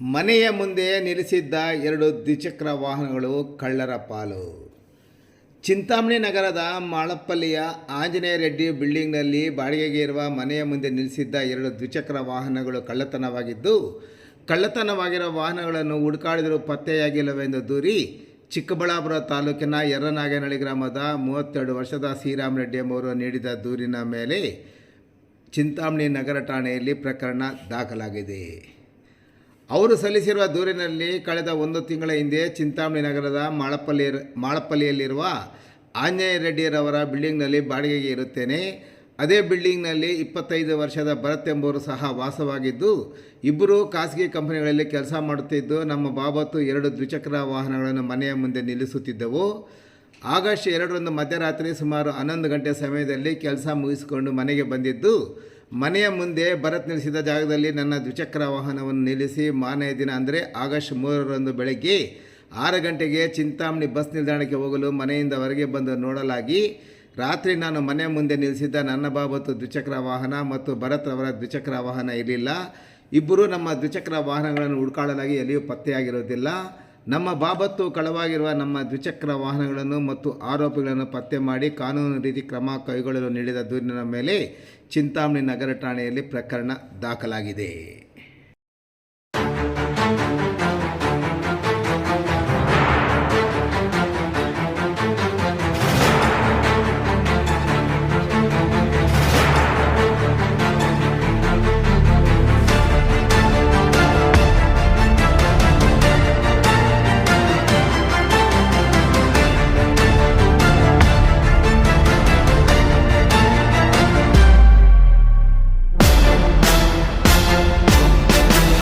ಮನೆಯ ಮುಂದೆ ನಿಲ್ಲಿಸಿದ್ದ ಎರಡು ದ್ವಿಚಕ್ರ ವಾಹನಗಳು ಕಳ್ಳರ ಪಾಲು. ಚಿಂತಾಮಣಿ ನಗರದ ಮಾಳಪ್ಪಲ್ಲಿಯ ಆಂಜನೇಯ ರೆಡ್ಡಿ ಬಿಲ್ಡಿಂಗ್ನಲ್ಲಿ ಬಾಡಿಗೆಗೆ ಇರುವ ಮನೆಯ ಮುಂದೆ ನಿಲ್ಲಿಸಿದ್ದ ಎರಡು ದ್ವಿಚಕ್ರ ವಾಹನಗಳು ಕಳ್ಳತನವಾಗಿದ್ದು, ಕಳ್ಳತನವಾಗಿರುವ ವಾಹನಗಳನ್ನು ಹುಡುಕಾಡಿದರೂ ಪತ್ತೆಯಾಗಿಲ್ಲವೆಂದು ದೂರಿ ಚಿಕ್ಕಬಳ್ಳಾಪುರ ತಾಲೂಕಿನ ಯರ್ರನಾಗನಹಳ್ಳಿ ಗ್ರಾಮದ ಮೂವತ್ತೆರಡು ವರ್ಷದ ಶ್ರೀರಾಮ್ ರೆಡ್ಡಿ ಎಂಬುವರು ನೀಡಿದ ದೂರಿನ ಮೇಲೆ ಚಿಂತಾಮಣಿ ನಗರ ಠಾಣೆಯಲ್ಲಿ ಪ್ರಕರಣ ದಾಖಲಾಗಿದೆ. ಅವರು ಸಲ್ಲಿಸಿರುವ ದೂರಿನಲ್ಲಿ ಕಳೆದ ಒಂದು ತಿಂಗಳ ಹಿಂದೆ ಚಿಂತಾಮಣಿ ನಗರದ ಮಾಳಪಲ್ಲಿ ಮಾಳಪಲ್ಲಿಯಲ್ಲಿರುವ ಆಂಜನೇಯ ರೆಡ್ಡಿಯರವರ ಬಿಲ್ಡಿಂಗ್ನಲ್ಲಿ ಬಾಡಿಗೆಗೆ ಇರುತ್ತೇನೆ. ಅದೇ ಬಿಲ್ಡಿಂಗ್ನಲ್ಲಿ ಇಪ್ಪತ್ತೈದು ವರ್ಷದ ಭರತ್ ಎಂಬುವರು ಸಹ ವಾಸವಾಗಿದ್ದು, ಇಬ್ಬರು ಖಾಸಗಿ ಕಂಪನಿಗಳಲ್ಲಿ ಕೆಲಸ ಮಾಡುತ್ತಿದ್ದು, ನಮ್ಮ ಬಾಬತ್ತು ಎರಡು ದ್ವಿಚಕ್ರ ವಾಹನಗಳನ್ನು ಮನೆಯ ಮುಂದೆ ನಿಲ್ಲಿಸುತ್ತಿದ್ದವು. ಆಗಸ್ಟ್ ಎರಡರಂದು ಮಧ್ಯರಾತ್ರಿ ಸುಮಾರು ಹನ್ನೊಂದು ಗಂಟೆ ಸಮಯದಲ್ಲಿ ಕೆಲಸ ಮುಗಿಸಿಕೊಂಡು ಮನೆಗೆ ಬಂದಿದ್ದು, ಮನೆಯ ಮುಂದೆ ಭರತ್ ನಿಲ್ಲಿಸಿದ ಜಾಗದಲ್ಲಿ ನನ್ನ ದ್ವಿಚಕ್ರ ವಾಹನವನ್ನು ನಿಲ್ಲಿಸಿ ಮಾನೆಯ ದಿನ ಅಂದರೆ ಆಗಸ್ಟ್ ಮೂರರಂದು ಬೆಳಗ್ಗೆ ಆರು ಗಂಟೆಗೆ ಚಿಂತಾಮಣಿ ಬಸ್ ನಿಲ್ದಾಣಕ್ಕೆ ಹೋಗಲು ಮನೆಯಿಂದ ಹೊರಗೆ ಬಂದು ನೋಡಲಾಗಿ ರಾತ್ರಿ ನಾನು ಮನೆ ಮುಂದೆ ನಿಲ್ಲಿಸಿದ್ದ ನನ್ನ ಬಾಬತ್ತು ದ್ವಿಚಕ್ರ ವಾಹನ ಮತ್ತು ಭರತ್ ಅವರ ದ್ವಿಚಕ್ರ ವಾಹನ ಇರಲಿಲ್ಲ. ಇಬ್ಬರು ನಮ್ಮ ದ್ವಿಚಕ್ರ ವಾಹನಗಳನ್ನು ಹುಡುಕಾಡಲಾಗಿ ಎಲ್ಲಿಯೂ ಪತ್ತೆಯಾಗಿರುವುದಿಲ್ಲ. ನಮ್ಮ ಬಾಬತ್ತು ಕಳವಾಗಿರುವ ನಮ್ಮ ದ್ವಿಚಕ್ರ ವಾಹನಗಳನ್ನು ಮತ್ತು ಆರೋಪಿಗಳನ್ನು ಪತ್ತೆ ಮಾಡಿ ಕಾನೂನು ರೀತಿ ಕ್ರಮ ಕೈಗೊಳ್ಳಲು ನೀಡಿದ ದೂರಿನ ಮೇಲೆ ಚಿಂತಾಮಣಿ ನಗರ ಠಾಣೆಯಲ್ಲಿ ಪ್ರಕರಣ ದಾಖಲಾಗಿದೆ.